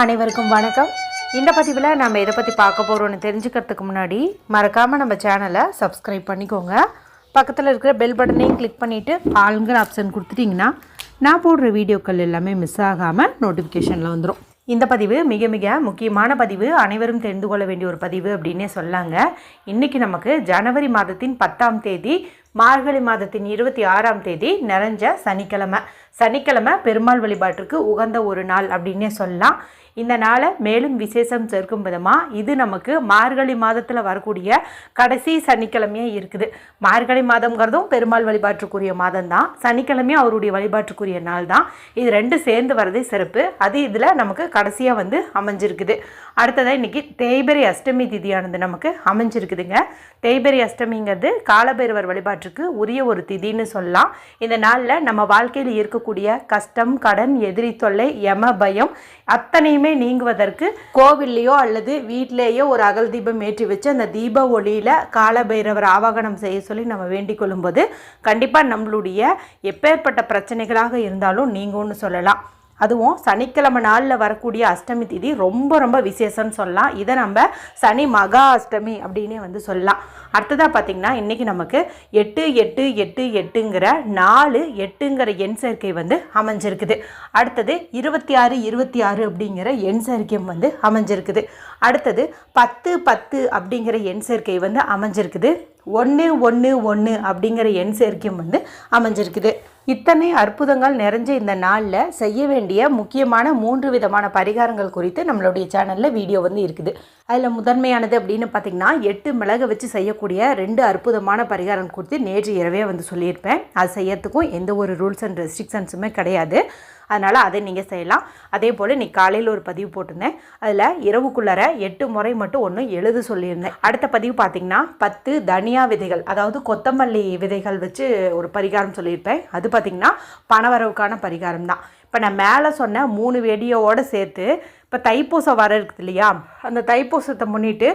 அனைவருக்கும் வணக்கம். இந்த பதிவில் நம்ம எதை பற்றி பார்க்க போகிறோம்னு தெரிஞ்சுக்கிறதுக்கு முன்னாடி மறக்காமல் நம்ம சேனலை சப்ஸ்கிரைப் பண்ணிக்கோங்க. பக்கத்தில் இருக்கிற பெல் பட்டனையும் கிளிக் பண்ணிவிட்டு ஆளுங்கிற ஆப்ஷன் கொடுத்துட்டிங்கன்னா நான் போடுற வீடியோக்கள் எல்லாமே மிஸ் ஆகாமல் நோட்டிஃபிகேஷனில் வந்துடும் இந்த பதிவு மிக மிக முக்கியமான பதிவு. அனைவரும் தெரிந்து கொள்ள வேண்டிய ஒரு பதிவு அப்படின்னே சொல்லாங்க. இன்றைக்கி நமக்கு ஜனவரி மாதத்தின் பத்தாம் தேதி மார்கழி மாதத்தின் இருபத்தி ஆறாம் தேதி நிறைஞ்ச சனிக்கிழமை. சனிக்கிழமை பெருமாள் வழிபாட்டிற்கு உகந்த ஒரு நாள் அப்படின்னே சொல்லலாம். இந்த நாளை மேலும் விசேஷம் சேர்க்கும் விதமாக இது நமக்கு மார்கழி மாதத்தில் வரக்கூடிய கடைசி சனிக்கிழமையே இருக்குது. மார்கழி மாதம்ங்கிறதும் பெருமாள் வழிபாட்டுக்குரிய மாதம் தான் சனிக்கிழமையும் அவருடைய வழிபாட்டுக்குரிய நாள் தான் இது ரெண்டு சேர்ந்து வரதே சிறப்பு. அது இதில் நமக்கு கடைசியாக வந்து அமைஞ்சிருக்குது. அடுத்ததாக இன்றைக்கி தேய்பெரி அஷ்டமி திதியானது நமக்கு அமைஞ்சிருக்குதுங்க. தேய்பெரி அஷ்டமிங்கிறது காலபைரவர் வழிபாட்டுக்கு உரிய ஒரு திதின்னு சொல்லலாம். இந்த நாளில் நம்ம வாழ்க்கையில் இருக்க இருக்கக்கூடிய கஷ்டம் கடன் எதிரி தொல்லை யம பயம் அத்தனையுமே நீங்குவதற்கு கோவில்லையோ அல்லது வீட்டிலேயோ ஒரு அகல் தீபம் ஏற்றி வச்சு அந்த தீப ஒளியில் காலபைரவர் ஆவாகனம் செய்ய சொல்லி நம்ம வேண்டிக் கொள்ளும்போது கண்டிப்பாக நம்மளுடைய எப்பேற்பட்ட பிரச்சனைகளாக இருந்தாலும் நீங்கும்னு சொல்லலாம். அதுவும் சனிக்கிழமை நாளில் வரக்கூடிய அஷ்டமி திதி ரொம்ப ரொம்ப விசேஷம்னு சொல்லலாம். இதை நம்ம சனி மகா அஷ்டமி அப்படின்னே வந்து சொல்லலாம். அடுத்ததாக பார்த்திங்கன்னா இன்றைக்கி நமக்கு எட்டு எட்டு எட்டு எட்டுங்கிற நாலு எட்டுங்கிற எண் சேர்க்கை வந்து அமைஞ்சிருக்குது. அடுத்தது இருபத்தி ஆறு இருபத்தி ஆறு அப்படிங்கிற எண் சேர்க்கையும் வந்து அமைஞ்சிருக்குது. அடுத்தது பத்து பத்து அப்படிங்கிற எண் சேர்க்கை வந்து அமைஞ்சிருக்குது. ஒன்று ஒன்று ஒன்று அப்படிங்கிற எண் சேர்க்கையும் வந்து அமைஞ்சிருக்குது. இத்தனை அற்புதங்கள் நிறைஞ்ச இந்த நாளில் செய்ய வேண்டிய முக்கியமான மூன்று விதமான பரிகாரங்கள் குறித்து நம்மளுடைய சேனலில் வீடியோ வந்து இருக்குது. அதில் முதன்மையானது அப்படின்னு பார்த்திங்கன்னா எட்டு மிளகு வச்சு செய்யக்கூடிய ரெண்டு அற்புதமான பரிகாரம் குறித்து நேற்று இரவே வந்து சொல்லியிருப்பேன். அது செய்யறதுக்கும் எந்த ஒரு ரூல்ஸ் அண்ட் ரெஸ்ட்ரிக்ஷன்ஸுமே கிடையாது. அதனால் அதை நீங்கள் செய்யலாம். அதே போல் இன்றைக்கி காலையில் ஒரு பதிவு போட்டிருந்தேன். அதில் இரவுக்குள்ளார எட்டு முறை மட்டும் ஒன்று எழுத சொல்லியிருந்தேன். அடுத்த பதிவு பார்த்திங்கன்னா பத்து தனியா விதைகள் அதாவது கொத்தமல்லி விதைகள் வச்சு ஒரு பரிகாரம் சொல்லியிருப்பேன். அது பார்த்திங்கன்னா பணவரவுக்கான பரிகாரம் தான் இப்போ நான் மேலே சொன்ன மூணு வெடியோடு சேர்த்து இப்போ தைப்பூசம் வர இருக்குது இல்லையா? அந்த தைப்பூசத்தை முன்னிட்டு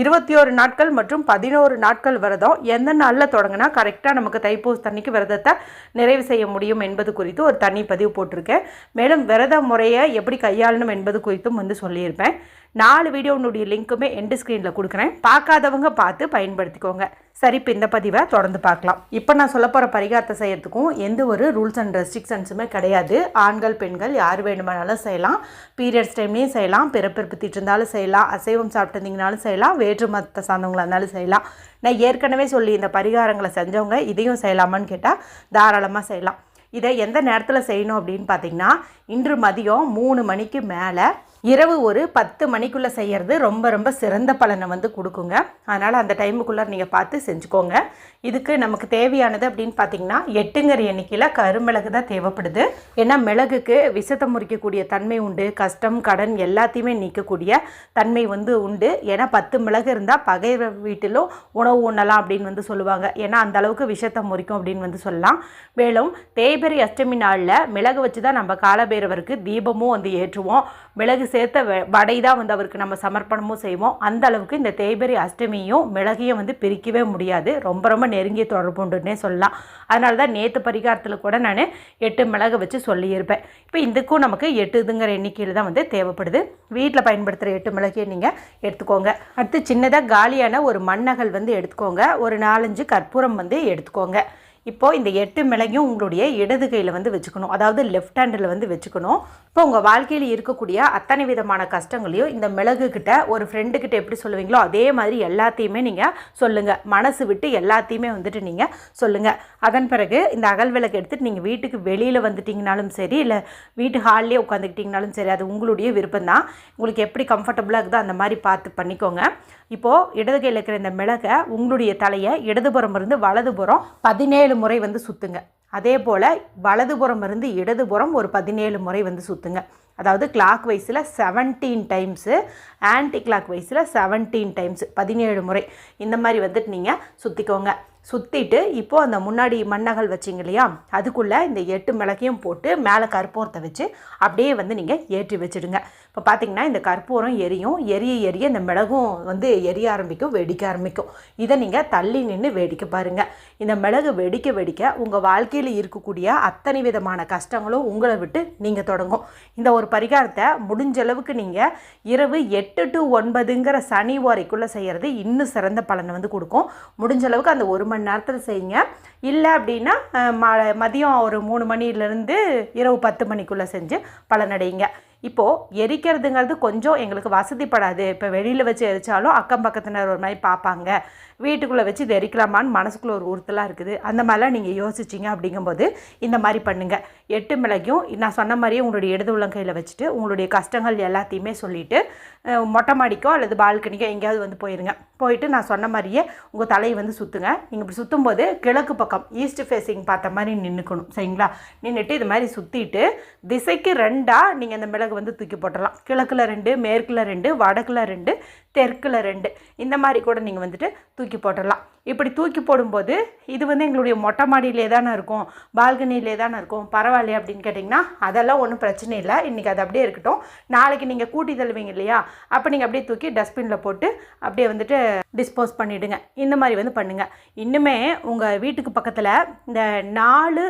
இருபத்தி ஒரு நாட்கள் மற்றும் பதினோரு நாட்கள் விரதம் எந்த நாளில் தொடங்கினா கரெக்டாக நமக்கு தைப்பூசத்தன்னைக்கு விரதத்தை நிறைவு செய்ய முடியும் என்பது குறித்து ஒரு தனி பதிவு போட்டிருக்கேன். மேலும் விரத முறையை எப்படி கையாளணும் என்பது குறித்தும் வந்து சொல்லியிருப்பேன். நாலு வீடியோனுடைய லிங்க்குமே எண்டு ஸ்க்ரீனில் கொடுக்குறேன். பார்க்காதவங்க பார்த்து பயன்படுத்திக்கோங்க. சரி இப்போ இந்த பதிவை தொடர்ந்து பார்க்கலாம். இப்போ நான் சொல்ல போகிற பரிகாரத்தை செய்யறதுக்கும் எந்த ஒரு ரூல்ஸ் அண்ட் ரெஸ்ட்ரிக்ஷன்ஸுமே கிடையாது. ஆண்கள் பெண்கள் யார் வேணுமானாலும் செய்யலாம். பீரியட்ஸ் டைம்லேயும் செய்யலாம் பிறப்பிறப்பு திட்டிருந்தாலும் செய்யலாம் அசைவம் சாப்பிட்டுருந்தீங்கனாலும் செய்யலாம் வேற்று மதத்தை சார்ந்தவங்களாக இருந்தாலும் செய்யலாம். நான் ஏற்கனவே சொல்லி இந்த பரிகாரங்களை செஞ்சவங்க இதையும் செய்யலாமான்னு கேட்டால் தாராளமாக செய்யலாம். இதை எந்த நேரத்தில் செய்யணும் அப்படின்னு பார்த்தீங்கன்னா இன்று மதியம் மூணு மணிக்கு மேலே இரவு ஒரு பத்து மணிக்குள்ளே செய்கிறது ரொம்ப ரொம்ப சிறந்த பலனை வந்து கொடுக்குங்க. அதனால் அந்த டைமுக்குள்ளே நீங்கள் பார்த்து செஞ்சுக்கோங்க. இதுக்கு நமக்கு தேவையானது அப்படின்னு பார்த்தீங்கன்னா எட்டுங்கிற எண்ணிக்கையில் கருமிளகு தான் தேவைப்படுது. ஏன்னா மிளகுக்கு விஷத்தை முறிக்கக்கூடிய தன்மை உண்டு கஷ்டம் கடன் எல்லாத்தையுமே நீக்கக்கூடிய தன்மை வந்து உண்டு. ஏன்னா பத்து மிளகு இருந்தால் பகை வீட்டிலும் உணவு உண்ணலாம் அப்படின்னு வந்து சொல்லுவாங்க. ஏன்னா அந்த அளவுக்கு விஷத்தை முறிக்கும் அப்படின்னு வந்து சொல்லலாம். மேலும் தேய்பெரி அஷ்டமி நாளில் மிளகு வச்சு தான் நம்ம காலபேரவருக்கு தீபமும் வந்து ஏற்றுவோம். மிளகு சேர்த்த வடை தான் வந்து அவருக்கு நம்ம சமர்ப்பணமும் செய்வோம். அந்த அளவுக்கு இந்த தேய்பெரி அஷ்டமியும் மிளகையும் வந்து பிரிக்கவே முடியாது. ரொம்ப ரொம்ப நெருங்கிய தொடர்பு உண்டுன்னே சொல்லலாம். அதனால தான் நேற்று பரிகாரத்தில் கூட நான் எட்டு மிளகு வச்சு சொல்லியிருப்பேன். இப்போ இதுக்கும் நமக்கு எட்டு இதுங்கிற எண்ணிக்கையில் தான் வந்து தேவைப்படுது. வீட்டில் பயன்படுத்துகிற எட்டு மிளகையை நீங்கள் எடுத்துக்கோங்க. அடுத்து சின்னதாக காலியான ஒரு மண்ணகல் வந்து எடுத்துக்கோங்க. ஒரு நாலஞ்சு கற்பூரம் வந்து எடுத்துக்கோங்க. இப்போது இந்த எட்டு மிளகையும் உங்களுடைய இடது கையில் வந்து வச்சுக்கணும். அதாவது லெஃப்ட் ஹேண்டில் வந்து வச்சுக்கணும். இப்போ உங்கள் வாழ்க்கையில் இருக்கக்கூடிய அத்தனை விதமான கஷ்டங்களையும் இந்த மிளகுக்கிட்ட ஒரு ஃப்ரெண்டுக்கிட்ட எப்படி சொல்லுவீங்களோ அதே மாதிரி எல்லாத்தையுமே நீங்கள் சொல்லுங்கள் மனசு விட்டு எல்லாத்தையுமே வந்துட்டு நீங்கள் சொல்லுங்கள் அதன் பிறகு இந்த அகல் விளக்கு எடுத்துகிட்டு நீங்கள் வீட்டுக்கு வெளியில் வந்துட்டிங்கனாலும் சரி இல்லை வீட்டு ஹால்லேயே உட்காந்துக்கிட்டிங்கனாலும் சரி அது உங்களுடைய விருப்பம் தான் உங்களுக்கு எப்படி கம்ஃபர்டபுளாக இருக்குதோ அந்த மாதிரி பார்த்து பண்ணிக்கோங்க. இப்போது இடது கையில் இருக்கிற இந்த மிளகை உங்களுடைய தலையை இடதுபுறம் இருந்து வலதுபுறம் பதினேழு முறை வந்து சுற்றுங்க அதே போல் வலதுபுறம் இருந்து இடதுபுறம் ஒரு பதினேழு முறை வந்து சுற்றுங்க அதாவது கிளாக் வைஸில் செவன்டீன் டைம்ஸு ஆன்டி கிளாக் வைஸில் செவன்டீன் டைம்ஸு பதினேழு முறை. இந்த மாதிரி வந்துட்டு நீங்கள் சுற்றிக்கோங்க சுற்றிட்டு இப்போது அந்த முன்னாடி மண்ணகல் வச்சிங்க இல்லையா? அதுக்குள்ளே இந்த எட்டு மிளகையும் போட்டு மேலே கற்பூரத்தை வச்சு அப்படியே வந்து நீங்கள் ஏற்றி வச்சுடுங்க. இப்போ பார்த்தீங்கன்னா இந்த கற்பூரம் எரியும். எரிய எரிய இந்த மிளகும் வந்து எரிய ஆரம்பிக்கும் வெடிக்க ஆரம்பிக்கும். இதை நீங்கள் தள்ளி நின்று வேடிக்கை பாருங்கள் இந்த மிளகு வெடிக்க வெடிக்க உங்கள் வாழ்க்கையில் இருக்கக்கூடிய அத்தனை விதமான கஷ்டங்களும் உங்களை விட்டு நீங்கள் தொடங்கும். இந்த ஒரு பரிகாரத்தை முடிஞ்ச அளவுக்கு நீங்கள் இரவு எட்டு டு ஒன்பதுங்கிற சனி ஓரைக்குள்ளே செய்கிறது இன்னும் சிறந்த பலனை வந்து கொடுக்கும். முடிஞ்ச அளவுக்கு அந்த ஒரு மணி நேரத்தில் செய்யுங்க. இல்லை அப்படின்னா மதியம் ஒரு மூணு மணிலேருந்து இரவு பத்து மணிக்குள்ளே செஞ்சு பலனடையுங்க. இப்போது எரிக்கிறதுங்கிறது கொஞ்சம் எங்களுக்கு வசதிப்படாது. இப்போ வெளியில் வச்சு எரிச்சாலும் அக்கம் பக்கத்தினர் ஒரு மாதிரி பார்ப்பாங்க. வீட்டுக்குள்ளே வச்சு இது எரிக்கலாமான்னு மனசுக்குள்ளே ஒரு உறுத்தலாக இருக்குது. அந்த மாதிரிலாம் நீங்கள் யோசிச்சிங்க அப்படிங்கும்போது இந்த மாதிரி பண்ணுங்கள் எட்டு மிளகையும் நான் சொன்ன மாதிரியே உங்களுடைய இடது உள்ளங்கையில் வச்சுட்டு உங்களுடைய கஷ்டங்கள் எல்லாத்தையுமே சொல்லிவிட்டு மொட்டை மாடிக்கோ அல்லது பால்கனிக்கோ எங்கேயாவது வந்து போயிருங்க. போயிட்டு நான் சொன்ன மாதிரியே உங்கள் தலையை வந்து சுற்றுங்க நீங்கள் இப்படி சுற்றும் போது கிழக்கு பக்கம் ஈஸ்ட் ஃபேஸிங் பார்த்த மாதிரி நின்றுக்கணும் சரிங்களா? நின்றுட்டு இது மாதிரி சுற்றிட்டு திசைக்கு ரெண்டாக நீங்கள் அந்த மிளகு வந்து தூக்கி போட்டுடலாம். கிழக்கில் ரெண்டு மேற்கில் ரெண்டு வடக்கில் ரெண்டு தெற்கில் ரெண்டு. இந்த மாதிரி கூட நீங்கள் வந்துட்டு தூக்கி போட்டுடலாம். இப்படி தூக்கி போடும்போது இது வந்து எங்களுடைய மொட்டை மாடியிலே தானே இருக்கும் பால்கனியிலே தானே இருக்கும் பரவாயில்லையே அப்படின்னு கேட்டிங்கன்னா அதெல்லாம் ஒன்றும் பிரச்சனை இல்லை. இன்றைக்கி அது அப்படியே இருக்கட்டும். நாளைக்கு நீங்கள் கூட்டி தள்ளுவீங்க இல்லையா? அப்போ நீங்கள் அப்படியே தூக்கி டஸ்ட்பினில் போட்டு அப்படியே வந்துட்டு டிஸ்போஸ் பண்ணிவிடுங்க இந்த மாதிரி வந்து பண்ணுங்கள் இன்னுமே உங்கள் வீட்டுக்கு பக்கத்தில் இந்த நாலு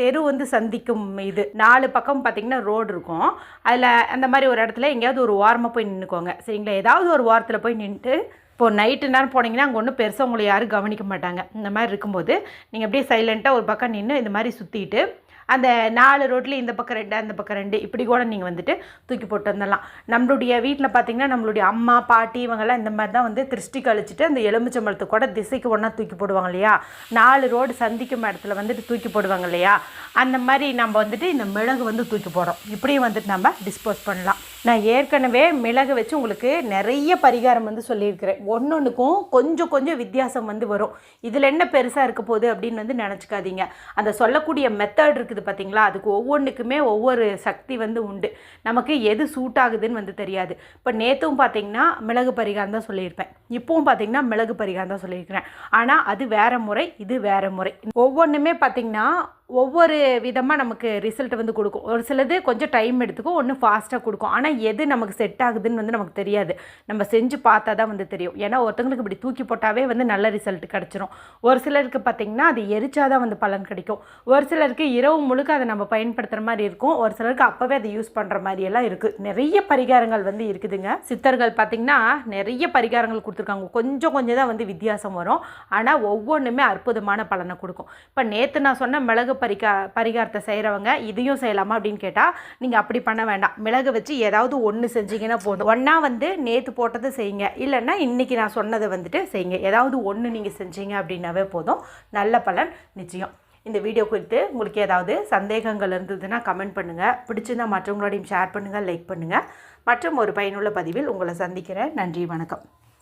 தெரு வந்து சந்திக்கும் இது. நாலு பக்கம் பார்த்திங்கன்னா ரோடு இருக்கும். அதில் அந்த மாதிரி ஒரு இடத்துல எங்கேயாவது ஒரு ஓரமாக போய் நின்றுக்கோங்க சரிங்களா? ஏதாவது ஒரு ஓரத்தில் போய் நின்றுட்டு இப்போது நைட்டு நேரம் போனீங்கன்னா அங்கே ஒன்றும் பெருசாக உங்களை யாரும் கவனிக்க மாட்டாங்க. இந்த மாதிரி இருக்கும்போது நீங்கள் அப்படியே சைலண்ட்டாக ஒரு பக்கம் நின்று இந்த மாதிரி சுற்றிட்டு அந்த நாலு ரோட்லேயும் இந்த பக்கம் ரெண்டு அந்த பக்கம் ரெண்டு இப்படி கூட நீங்கள் வந்துட்டு தூக்கி போட்டு வந்துடலாம். நம்மளுடைய வீட்டில் பார்த்தீங்கன்னா நம்மளுடைய அம்மா பாட்டி இவங்கெல்லாம் இந்த மாதிரி தான் வந்து திருஷ்டி கழிச்சிட்டு அந்த எலுமிச்சம்பழத்தை கூட திசைக்கு ஒன்றா தூக்கி போடுவாங்க இல்லையா? நாலு ரோடு சந்திக்கும் இடத்துல வந்துட்டு தூக்கி போடுவாங்க இல்லையா? அந்த மாதிரி நம்ம வந்துட்டு இந்த மிளகு வந்து தூக்கி போடுறோம். இப்படியும் வந்துட்டு நம்ம டிஸ்போஸ் பண்ணலாம். நான் ஏற்கனவே மிளகு வச்சு உங்களுக்கு நிறைய பரிகாரம் வந்து சொல்லியிருக்கிறேன். ஒன்று ஒன்றுக்கும் கொஞ்சம் கொஞ்சம் வித்தியாசம் வந்து வரும். இதில் என்ன பெருசாக இருக்க போகுது அப்படின்னு வந்து நினச்சிக்காதீங்க. அந்த சொல்லக்கூடிய மெத்தட் இருக்குது பார்த்தீங்களா அதுக்கு ஒவ்வொன்றுக்குமே ஒவ்வொரு சக்தி வந்து உண்டு. நமக்கு எது சூட் ஆகுதுன்னு வந்து தெரியாது. இப்போ நேற்றும் பார்த்தீங்கன்னா மிளகு பரிகாரம் தான் சொல்லியிருப்பேன். இப்போவும் பார்த்தீங்கன்னா மிளகு பரிகாரம் தான் சொல்லியிருக்கிறேன். ஆனால் அது வேறு முறை இது வேறு முறை. ஒவ்வொன்றுமே பார்த்தீங்கன்னா ஒவ்வொரு விதமாக நமக்கு ரிசல்ட் வந்து கொடுக்கும். ஒரு சிலது கொஞ்சம் டைம் எடுத்துக்கும் ஒன்று ஃபாஸ்ட்டாக கொடுக்கும். ஆனால் எது நமக்கு செட் ஆகுதுன்னு வந்து நமக்கு தெரியாது. நம்ம செஞ்சு பார்த்தா தான் வந்து தெரியும். ஏன்னா ஒருத்தங்களுக்கு இப்படி தூக்கி போட்டாவே வந்து நல்ல ரிசல்ட் கிடச்சிரும். ஒரு சிலருக்கு பார்த்திங்கன்னா அது எரிச்சா தான் வந்து பலன் கிடைக்கும். ஒரு சிலருக்கு இரவு முழுக்க அதை நம்ம பயன்படுத்துகிற மாதிரி இருக்கும். ஒரு சிலருக்கு அப்போவே அதை யூஸ் பண்ணுற மாதிரி எல்லாம் இருக்குது நிறைய பரிகாரங்கள் வந்து இருக்குதுங்க. சித்தர்கள் பார்த்திங்கன்னா நிறைய பரிகாரங்கள் கொடுத்துருக்காங்க. கொஞ்சம் கொஞ்சம் தான் வந்து வித்தியாசம் வரும். ஆனால் ஒவ்வொன்றுமே அற்புதமான பலனை கொடுக்கும். இப்போ நேற்று நான் சொன்ன மிளகு பரிகா பரிகாரத்தை செய்கிறவங்க இதையும் செய்யலாமா அப்படின்னு கேட்டால் நீங்கள் அப்படி பண்ண வேண்டாம். மிளகு வச்சு ஏதாவது ஒன்று செஞ்சீங்கன்னா போதும். ஒன்றா வந்து நேற்று போட்டதை செய்யுங்க. இல்லைன்னா இன்றைக்கி நான் சொன்னதை வந்துட்டு செய்யுங்க. ஏதாவது ஒன்று நீங்கள் செஞ்சீங்க அப்படின்னாவே போதும். நல்ல பலன் நிச்சயம். இந்த வீடியோ குறித்து உங்களுக்கு ஏதாவது சந்தேகங்கள் இருந்ததுன்னா கமெண்ட் பண்ணுங்கள் பிடிச்சிருந்தா மற்றவங்களோடையும் ஷேர் பண்ணுங்கள் லைக் பண்ணுங்கள் மற்றும் ஒரு பயனுள்ள பதிவில் உங்களை சந்திக்கிறேன். நன்றி வணக்கம்.